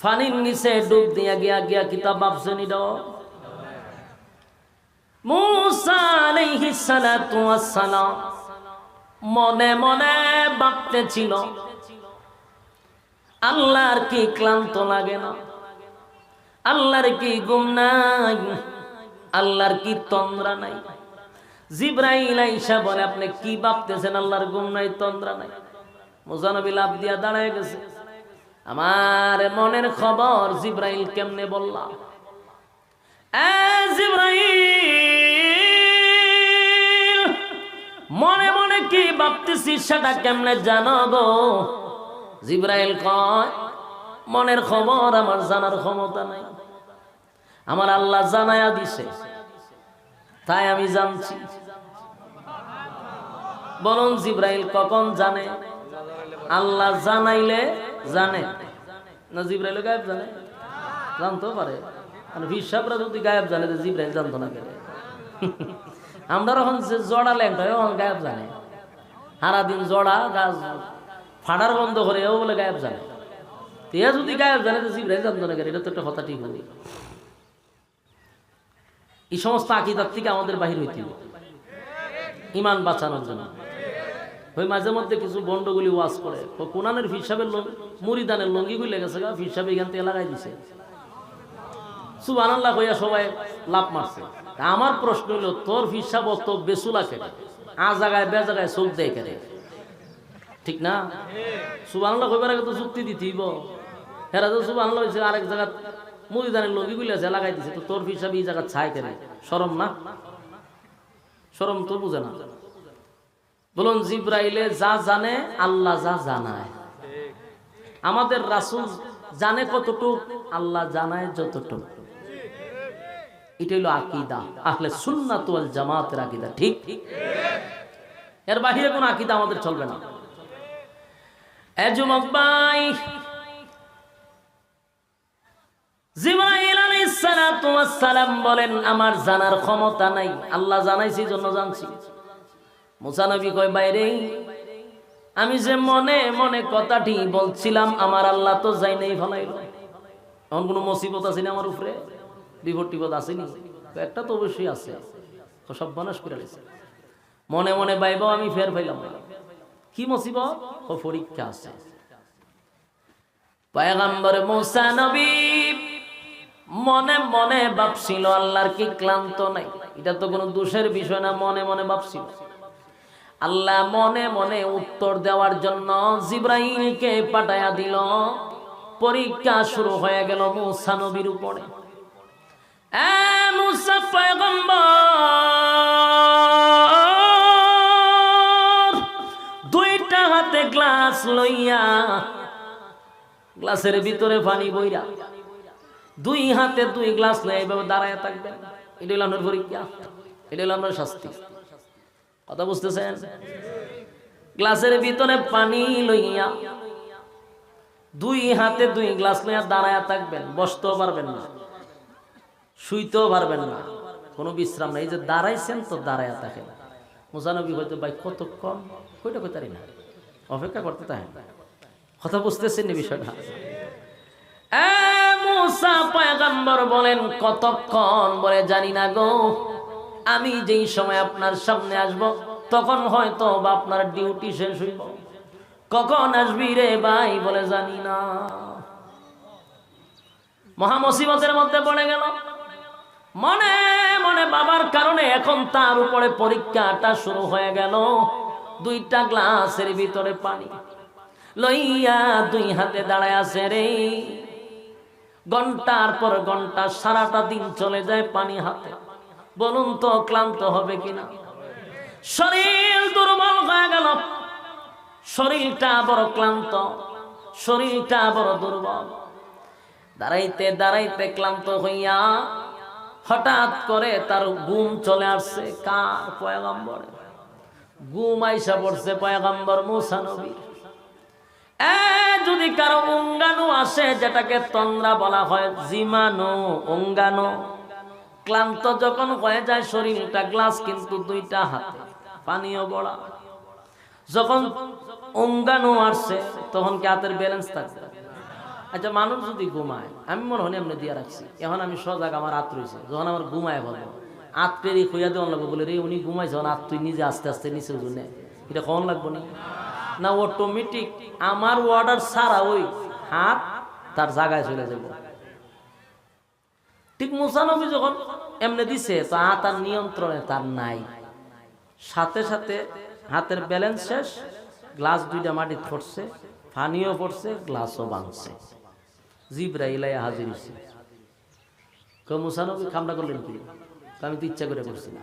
ফানির নিচে ডুব দিয়া গিয়া গিয়া কিতাব ভাবছে নিড মুসা আলাইহিস সালাতু ওয়াস সালাম মনে মনে ভাবতে ছিল, আল্লাহর কি ক্লান্ত লাগে না? আল্লাহর কি গুম নাই? আল্লাহর কি তন্দ্রা নাই? জিব্রাইল আইসা বলে, আপনি কি ভাবতেছেন? আল্লাহর গুম নাই, তন্দ্রা নাই। মোজানবী লাভ দিয়া দাঁড়ায় গেছে। আমার মনের খবর জিব্রাইল কেমনে বললাম জিব্রাইল, মনে মনে কি ভাবতেছি সেটা কেমনে জানো গো? জিব্রাইল কয়, মনের খবর আমার জানার ক্ষমতা নাই। আমার আল্লাহ জানায়া দিছে। তাই আমি জানছি। বলুন জিব্রাইল কখন জানে? আল্লাহ জানাইলে জানে। না জিব্রাইল গায়েব জানে? জানতেও পারে। আর হিসাবরা যদি গায়েব জানে, তো জিব্রাইল জানতো না কেন? আমরা যখন যে জড়া ল্যাংটা তখন গায়েব জানে। সারাদিন জড়া, গাছ, ফাটার বন্ধ করে ও বলে গায়েব জানে। তে যদি গায়েব জানে, তো জিব্রাইল জানতো না কেন? এটা তো একটা কথা ঠিক হবে এই সমস্ত আকিদার থেকে আমাদের বাহির হইতে ইমান বাঁচানোর জন্য। ওই মাঝে মধ্যে কিছু বন্ডগুলি ওয়াজ করে। ও কোরআনের হিসাবের মুড়িদানের লঙ্গিগুলি লেগেছে গা হিসাবে এখান থেকে লাগাই দিছে। সুবান আল্লাহ কইয়া সবাই লাভ মারছে। আমার প্রশ্ন হলো, তোর হিসাব তো বেসুলা কেন? আ জায়গায়, বে জায়গায় চোখ দেয় কেন? ঠিক না? সুবান আল্লাহ কইবার আগে তো যুক্তি দিতেইব হেরা তো সুবান আল্লাহ হয়েছে আরেক জায়গা মুড়িদানের লঙ্গিগুলি আছে লাগাই দিছে। তো তোর হিসাবে এই জায়গা ছাই কেন? সরম না? সরম তো বুঝে না। বলুন, জিব্রাইলে যা জানে, আল্লাহ যা জানায়। আমাদের রাসুল জানে কতটুক, আল্লাহ জানায় যতটুক। এটা হলো আকিদা সুন্নাত জামাতের আকিদা, ঠিক? এর বাহিরে কোনো আকিদা আমাদের চলবে না। সালাম বলেন, আমার জানার ক্ষমতা নাই। আল্লাহ জানাইছি জন্য জানছি। মুসানবী কয়, বাইরে, আমি যে মনে মনে কথাটি বলছিলাম, আমার আল্লাহ তো যাই নাই ফলাইল এমন কোনো মুসিবত আছে না আমার উপরে? বিপদ টিপদ আসেনি একটা তো অবশ্যই আছে। সব বনাস করে লেছে মনে মনে বাইবাও আমি ফের পাইলাম। কি মুসিবত? ও পরীক্ষা আছে। পয়গম্বর মুসা নবী মনে মনে ভাবছিল, আল্লাহর কি ক্লান্ত নাই? এটা তো কোনো দোষের বিষয় না, মনে মনে ভাবছিল। আল্লাহ মনে মনে উত্তর দেওয়ার জন্য জিব্রাইলকে পাঠায়া দিল। পরীক্ষা শুরু হয়ে গেল মুসা নবীর উপরে। দুইটা হাতে গ্লাস লইয়া গ্লাসের ভিতরে পানি বইরা দুই হাতে দুই গ্লাস লইয়া এইভাবে দাঁড়ায় থাকবেন। এটা হলো আপনার পরীক্ষা, এটা হলো আপনার শাস্তি। কথা বুঝতেছেন? গ্লাসের ভিতরে পানি লইয়া দুই হাতে দুই গ্লাস লইয়া দাঁড়ায় থাকবেন, বসতেও পারবেন না, শুইতেও পারবেন না, কোনো বিশ্রাম নাই। যে দাঁড়াইছেন তো দাঁড়ায় থাকেন। মোজানবী হয়তো, ভাই কতক্ষণ কইটা কইতারি না। অপেক্ষা করতে থাকেন। কথা বুঝতেছেন এই বিষয়টা? এ মুসা পয়গম্বর বলেন, কতক্ষণ বলে জানি না গো। আমি যেই সময় আপনার সামনে আসব, তখন হয়তো বা আপনার ডিউটি শেষ হইব। কখন আসবি রে ভাই বলে জানি না। মহামসিবতের মধ্যে পড়ে গেল। মনে মনে বাবার কারণে এখন তার উপরে পরীক্ষাটা শুরু হয়ে গেল। দুইটা গ্লাসের ভিতরে পানি লইয়া দুই হাতে দাঁড়ায় আছে রে। ঘণ্টার পর ঘণ্টা সারাটা দিন চলে যায় পানি হাতে। বলুন তো ক্লান্ত হবে কিনা? শরীর দুর্বল হয়ে গেল। শরীরটা বড় ক্লান্ত, শরীরটা বড় দুর্বল। দাঁড়াইতে দাঁড়াইতে ক্লান্ত হইয়া হঠাৎ করে তার গুম চলে আসছে। কার পয়গম্বরে? গুম আইসা পড়ছে পয়গম্বর মুসা এ, যদি কারও অঙ্গাণু আসে, যেটাকে তন্দ্রা বলা হয়, জিমানো অঙ্গাণু ক্লান্ত যখন হয়ে যায় শরীরটা, গ্লাস কিন্তু দুইটা হাতে, পানীয় বড়া যখন অঙ্গাণু আসছে, তখন কি হাতের ব্যালেন্স থাকবে? আচ্ছা মানুষ যদি ঘুমায়, আমি মনে হয় এমনি দিয়ে রাখছি। এখন আমি সজাগ আমার আত রয়েছে, যখন আমার ঘুমায় বলব আত্মেরই খুঁয়া দেওয়ান লাগবো বলে, রে, উনি ঘুমাইছে, যখন আত তুই নিজে আস্তে আস্তে নিচে জুনে এটা কখন লাগবো নি? না অটোমেটিক আমার ওয়ার্ডার ছাড়া ওই হাত তার জায়গায় চলে যাব। ঠিক মুসানবী যখন এমনি দিছে, তো হাত আর নিয়ন্ত্রণে তার নাই। সাথে সাথে হাতের ব্যালেন্স শেষ গ্লাস দুইটা মাটি পড়ছে, পানিও পড়ছে গ্লাসও ভাঙছে জিবরা ইলাই হাজির হয়েছে কে মুসানবী কামটা করলেন কি? আমি তো ইচ্ছা করে করছি না।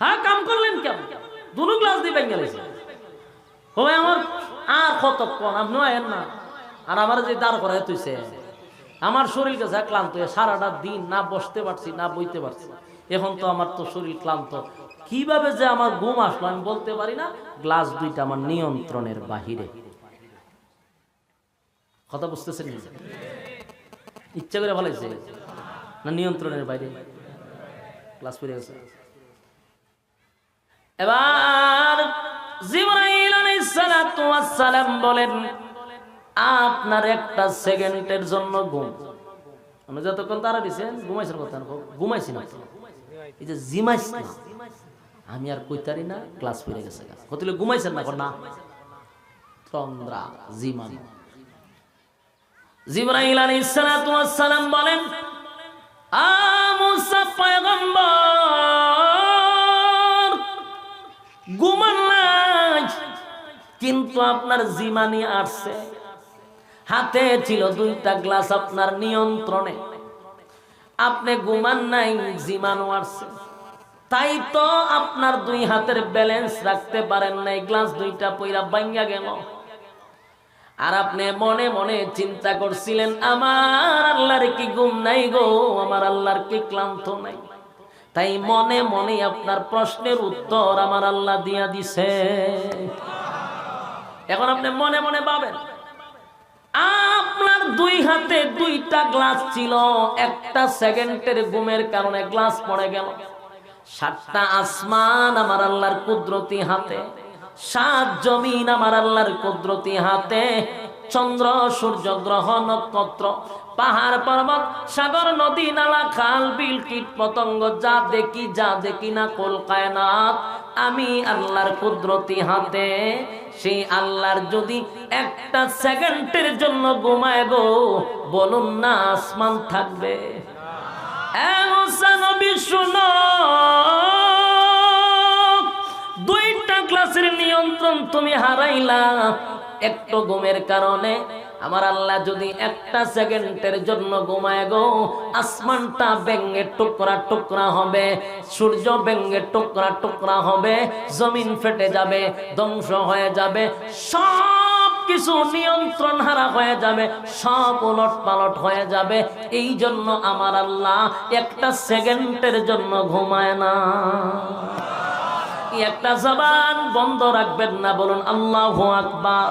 হ্যাঁ কাম করলেন কেন? দুটো গ্লাস দিয়ে ভেঙে গেছে হবে আমার আর কতক্ষণ? আপনি আয়েন না। আর আমার যে দাঁড় করা তুইছে আমার শরীর কাছে ক্লান্ত সারাটা দিন না বসতে পারছি, না বইতে পারছি। এখন তো আমার তো শরীর ক্লান্ত। কীভাবে যে আমার ঘুম আসলো আমি বলতে পারি না? গ্লাস দুইটা আমার নিয়ন্ত্রণের বাহিরে। কথা বুঝতেছেন ইচ্ছা করে ভালাইছে না নিয়ন্ত্রণের বাইরে? ক্লাস পড়ে গেছে এবার জিবরাইল আলাইহিস সালাম বলেন আপনার একটা সেকেন্ডের জন্য ঘুম। আমি যতক্ষণ তারা দিছেন ঘুমাইছেন কথা ঘুমাইছি না। এই যে জিমাইছ না, আমি আর কইতারি না, ক্লাস ফিরে গেছে কতলে ঘুমাইছেন না না? তন্দ্রা জিমান। জিবরাইল আলাইহিস সালাতু ওয়াস সালাম বলেন, আ মুসা পয়গম্বর, ঘুমান নাই, কিন্তু আপনার জিমানি আসছে। হাতে ছিল দুইটা গ্লাস আপনার নিয়ন্ত্রণে। আপনি ঘুমান নাই, জিমানো আসছে তাই তো আপনার দুই হাতের ব্যালেন্স রাখতে পারেন নাই, গ্লাস দুইটা পইরা ভাঙ্গা গেল। আর আপনি মনে মনে চিন্তা করছিলেন, আমার আল্লাহর কি ঘুম নাই গো? আমার আল্লাহর কি ক্লান্ত নাই? তাই মনে মনে আপনার প্রশ্নের উত্তর আমার আল্লাহ দিয়া দিছে। এখন আপনি মনে মনে পাবেন আপনার দুই হাতে দুইটা গ্লাস ছিল, একটা সেকেন্ডের ঘুমের কারণে গ্লাস পড়ে গেল। সাতটা আসমান আমার আল্লাহর কুদরতি হাতে, সাত জমিন আমার আল্লাহর কুদরতি হাতে, চন্দ্র, সূর্য, গ্রহ, নক্ষত্র, পাহাড়, পর্বত, সাগর, নদী, নালা, খাল, বিল, কীট, পতঙ্গ, যা দেখি যা দেখি না, কল, কায়নাত, আমি আল্লাহর কুদরতি হাতে সেই আল্লাহর যদি একটা সেকেন্ডের জন্য ঘুমায় গো, বলুন না আসমান থাকবে। দুইটা ক্লাসের নিয়ন্ত্রণ তুমি হারাইলা, একটু ঘুমের কারণে আমার আল্লাহ যদি একটা সেকেন্ডের জন্য ঘুমায় গো, আসমানটা ব্যঙ্গে টুকরা টুকরা হবে, সূর্য ব্যঙ্গে টুকরা টুকরা হবে, জমিন ফেটে যাবে, ধ্বংস হয়ে যাবে সব কিছু নিয়ন্ত্রণ হারা হয়ে যাবে, সব উলট পালট হয়ে যাবে। এই জন্য আমার আল্লাহ একটা সেকেন্ডের জন্য ঘুমায় না। একটা জবান বন্ধ রাখবেন না, বলুন আল্লাহ আকবার।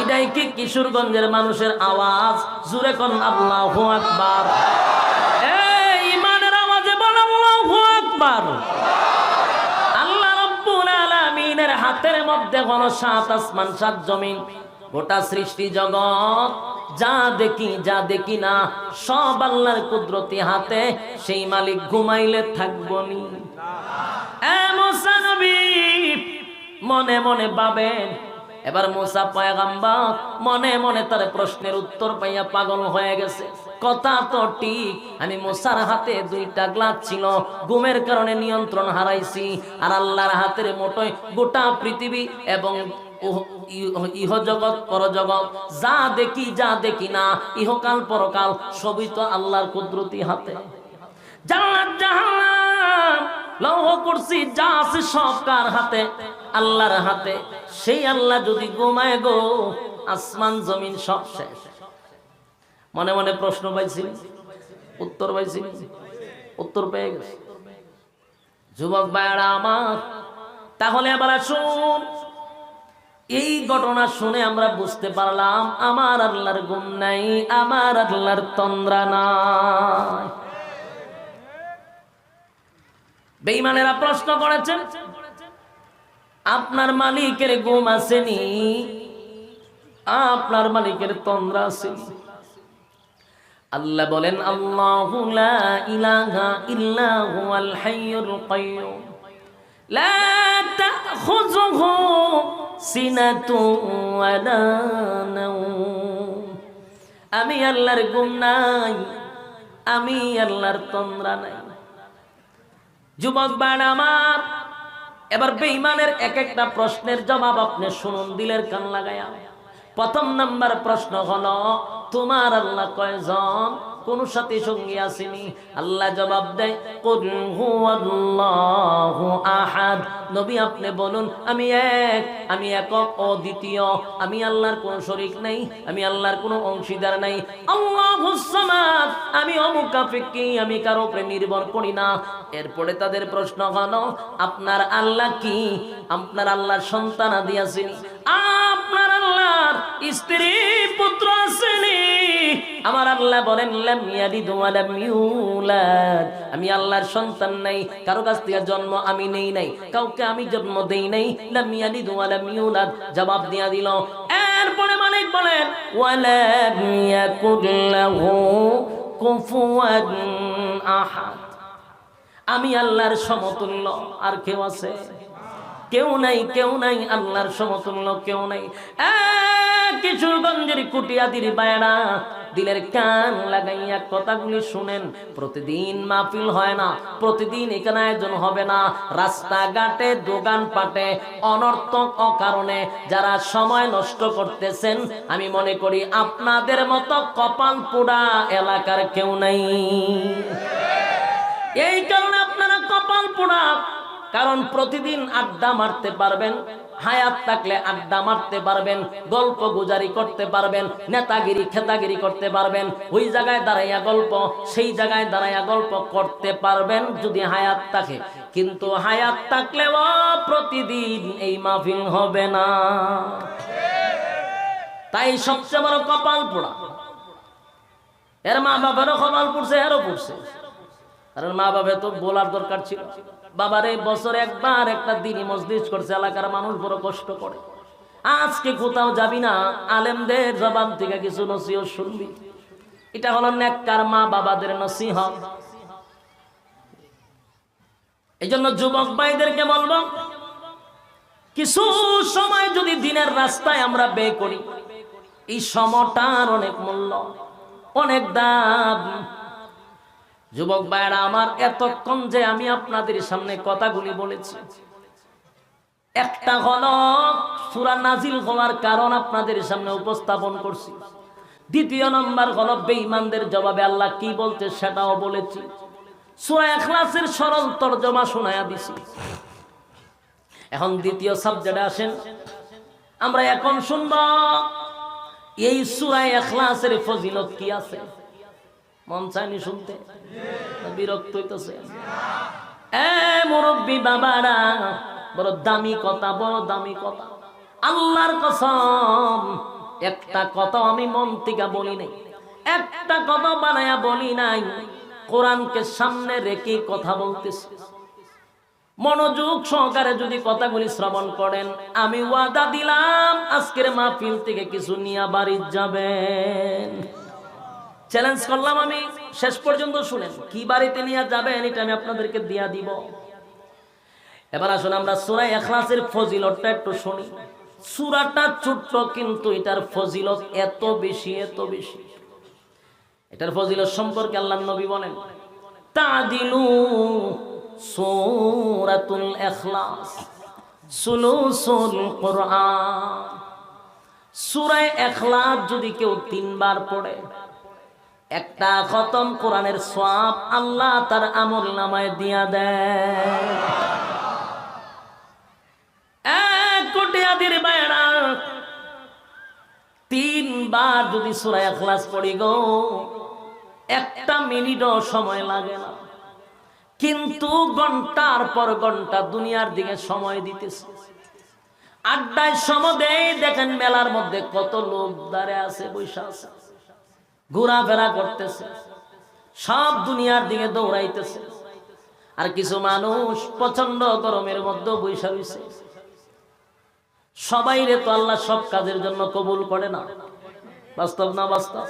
এটাই কি কিশোরগঞ্জের মানুষের আওয়াজ? জুড়ে কোন আল্লাহ আকবার। ইমানের আওয়াজে বল আল্লাহ আকবার। আল্লাহ রব্বুল আলামিনের হাতের মধ্যে কোন সাত আসমান সাত জমিন গোটা সৃষ্টি জগৎ যা দেখি যা দেখি না সব আল্লাহর কুদরতি হাতে সেই মালিক ঘুমাইলে থাকব নি। এ মুসা নবী, মনে মনে ভাবেন এবার মুসা পয়গাম্বা মনে মনে তার প্রশ্নের উত্তর পাইয়া পাগল হয়ে গেছে। কথা তো ঠিক, আমি মুসার হাতে দুইটা গ্লাস ছিল, ঘুমের কারণে নিয়ন্ত্রণ হারাইছি, আর আল্লাহর হাতের মোটয় গোটা পৃথিবী এবং ইহ- ইহজগৎ, পরজগৎ, যা দেখি যা দেখি না, ইহকাল, পরকাল, সবই তো আল্লাহর কুদরতি হাতে। জাহান্নাম! লৌহ করছি যা আছে সব কার হাতে? আল্লাহর হাতে। সেই আল্লাহ যদি ঘুমায় গো, আসমান, জমিন সব শেষ। মনে মনে প্রশ্ন পাইছি উত্তর পাইছি উত্তর পেয়ে গেছে। যুবক ভাইয়ারা আমার, তাহলে আবার শুন এই ঘটনা শুনে আমরা বুঝতে পারলাম, আমার আল্লাহর গুম নাই, আমার আল্লাহর তন্দ্রা নাই। বেইমানেরা প্রশ্ন করেছেন, আপনার মালিকের ঘুম আসেনি, আপনার মালিকের তন্দ্রা আছে আল্লাহ বলেন, আল্লাহু ইলাহা ইল্লা হুয়াল হাইয়ুল কাইয়্যুম লা তাখুযুহু সিনাতুন ওয়ালা নাওম। আমি আল্লাহর গুম নাই, আমি আল্লাহর তন্দ্রা নাই। যুবক বান আমার, এবার বেঈমানের এক একটা প্রশ্নের জবাব আপনি শুনুন, দিলের কান লাগায়া। প্রথম নাম্বার প্রশ্ন হলো, তোমার আল্লাহ কয়জন? কোন সাথে সঙ্গী আসেনি। আল্লাহ জবাব দেয়, কুল হুয়াল্লাহু আহাদ। নবী আপনি বলুন, আমি এক, আমি একক, অদ্বিতীয়। আমি আল্লাহর কোনো শরীক নাই, আমি আল্লাহর কোনো অংশীদার নাই। আল্লাহুস সামাদ, আমি অমুকাফিকি আমি কারও উপরে নির্ভর করি না। এরপরে তাদের প্রশ্ন হলো, আপনার আল্লাহ কি? আপনার আল্লাহর সন্তান আদি আসেনি? আপনার আল্লাহর স্ত্রী পুত্র আসেনি। আমার আল্লাহ বলেন আমি আল্লাহর সন্তান নাই, কারও কাছ থেকে জন্ম আমি নেই নাই, কাউকে আমি জন্ম দেই নাই। লাম ইয়ালিদ ওয়া জবাব দিয়া দিল। এরপরে মালিক বলেন আমি আল্লাহর সমতুল্য, আর কেউ আছে? কেউ নাই কেউ নাই, আল্লাহর সমতুল্য কেউ নাই। কিশোরগঞ্জের কুটিয়াদির বায়না দিলের কান লাগাইয়া কথাগুলি শুনেন। প্রতিদিন মাহফিল হয় না, প্রতিদিন এখানে আয়োজন হবে না। রাস্তাঘাটে দোকান পাটে অনর্থক অকারণে যারা সময় নষ্ট করতেছেন, আমি মনে করি আপনাদের মতো কপাল পোড়া এলাকার কেউ নাই। এই কারণে আপনারা কপাল পোড়া কারণ প্রতিদিন আড্ডা মারতে পারবেন, হায়াত থাকলে আড্ডা মারতে পারবেন, গল্প গুজারি করতে পারবেন, নেতাগিরি, খেতাগিরি করতে পারবেন, ওই জায়গায় দাঁড়াইয়া গল্প, সেই জায়গায় দাঁড়াইয়া গল্প করতে পারবেন যদি হায়াত থাকে। কিন্তু হায়াত থাকলেও প্রতিদিন এই মাহফিল হবে না। তাই সবচেয়ে বড় কপাল পোড়া। এর মা বাবারও কপাল পড়ছে, এরও পড়ছে। কারণ মা বাবা তো বলার দরকার ছিল। বাবার এই বছর একবার একটা দিনই মসজিদ করছে, এলাকার মানুষ বড় কষ্ট করে। আজকে কোথাও যাবি না, আলেমদের জবাব থেকে কিছু নসিহ শুনবি। এটা হলো নেককার মা বাবাদের নসিহ এই জন্য যুবক ভাইদেরকে বলব, কিছু সময় যদি দিনের রাস্তায় আমরা বে করি, এই সময়টার অনেক মূল্য, অনেক দাম। যুবক ভাইরা আমার এতক্ষণ যে আমি আপনাদের সামনে কথাগুলি বলেছি, একটা হলো সুরা নাজিল হওয়ার কারণ আপনাদের সামনে উপস্থাপন করছি। দ্বিতীয় নম্বর হলো বেঈমানদের জবাবে আল্লাহ কি বলছে সেটাও বলেছি। সুরা এখলাসের সরল তর্জমা শোনায়া দিছি। এখন দ্বিতীয় সাবজেক্টে আসেন। আমরা এখন শুনব, এই সুরা এখলাসের ফজিলত কি আছে? মন চায়নি শুনতে। বিরক্ত হইতেছে। এ মুরব্বী বাবারা, বড় দামি কথা, বড় দামি কথা। আল্লাহর কসম, একটা কথা আমি মন থেকে বলি নাই। একটা কথা বানায়া বলি নাই। কোরআনকে সামনে রেখে কথা বলতেছি। মনোযোগ সহকারে যদি কথাগুলি শ্রবণ করেন, আমি ওয়াদা দিলাম, আজকের মাহফিল থেকে কিছু নিয়ে বাড়ি যাবেন। চ্যালেঞ্জ করলাম আমি, শেষ পর্যন্ত শুনেন, কি বাড়িতে নিয়ে যাবেন এটা আমি আপনাদেরকে দিয়া দিব। এবার আসুন আমরা সুরাই এখলাসের ফজিলতটা একটু শুনি। সুরাটা ছোট্ট কিন্তু এটার ফজিলত এত বেশি এত বেশি। এটার ফজিলত সম্পর্কে আল্লাহ নবী বলেন, তাদিলু সূরাতুল ইখলাস, সুলুসুল কোরআন। সূরা ইখলাস যদি কেউ তিনবার পড়ে একটা খতম কোরআনের সওয়াব আল্লাহ তার আমল নামায় দিয়া দেয়। এক কোটি তিনবার যদি সূরা ইখলাস পড়ি গো, একটা মিনিটও সময় লাগে না। কিন্তু ঘণ্টার পর ঘণ্টা দুনিয়ার দিকে সময় দিতেছে। আড্ডায় সময় দেয় দেখেন মেলার মধ্যে কত লোক দাঁড়ে আছে বৈশা আছে। ঘোরাফেরা করতেছে, সব দুনিয়ার দিকে দৌড়াইতেছে। আর কিছু মানুষ প্রচণ্ড গরমের মধ্যে বৈশা হইছে সবাই রে তো আল্লাহ সব কাজের জন্য কবুল করে না। বাস্তব না বাস্তব?